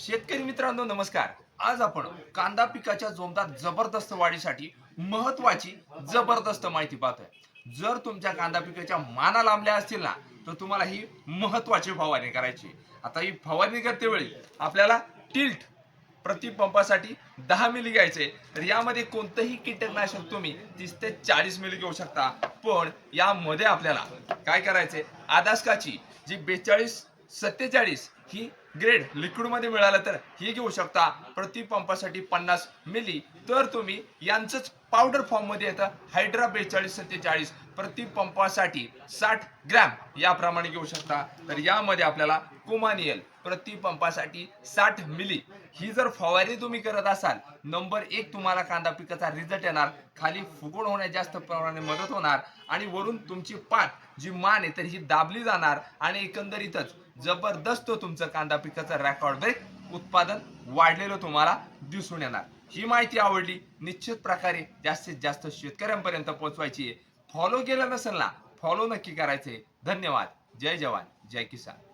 शेतकरी मित्रांनो नमस्कार. आज आपण कांदा पिकाच्या जोमदार जबरदस्त वाढीसाठी महत्वाची जबरदस्त माहिती पाहतोय. जर तुमच्या कांदा पिकाच्या माना लांबल्या असतील ना तर तुम्हाला ही महत्वाची फवारणी करायची आता ही फवारणी करते वेळी आपल्याला टिल्ट प्रतिपंपासाठी दहा मिली घ्यायचे तर यामध्ये कोणतंही कीटकनाशक तुम्ही तीस ते चाळीस मिली घेऊ शकता. पण यामध्ये आपल्याला काय करायचे आदासकाची जी बेचाळीस सत्तेचाळीस ही ग्रेड लिक्विडमध्ये मिळालं तर ही घेऊ शकता. प्रति पंपासाठी पन्नास मिली. तर तुम्ही यांचंच पावडर फॉर्ममध्ये येतं. हायड्रा बेचाळीस सत्तेचाळीस. प्रति पंपासाठी साठ ग्रॅम याप्रमाणे घेऊ शकता. तर यामध्ये आपल्याला कुमानियल प्रति पंपासाठी साठ मिली. ही जर फवारणी तुम्ही करत असाल नंबर एक तुम्हाला कांदा पिकाचा रिझल्ट येणार खाली फुगवण होण्यास जास्त प्रमाणाने मदत होणार आणि वरून तुमची पाठ जी मान आहे तर ही दाबली जाणार आणि एकंदरीतच जबरदस्त तुमचं कांदा पिकाचं रेकॉर्ड ब्रेक उत्पादन वाढलेलं तुम्हाला दिसून येणार. ही माहिती आवडली निश्चित प्रकारे जास्तीत जास्त शेतकऱ्यांपर्यंत पोहोचवायची आहे. फॉलो केलं नसेल ना फॉलो नक्की करायचे धन्यवाद. जय जवान. जय किसान.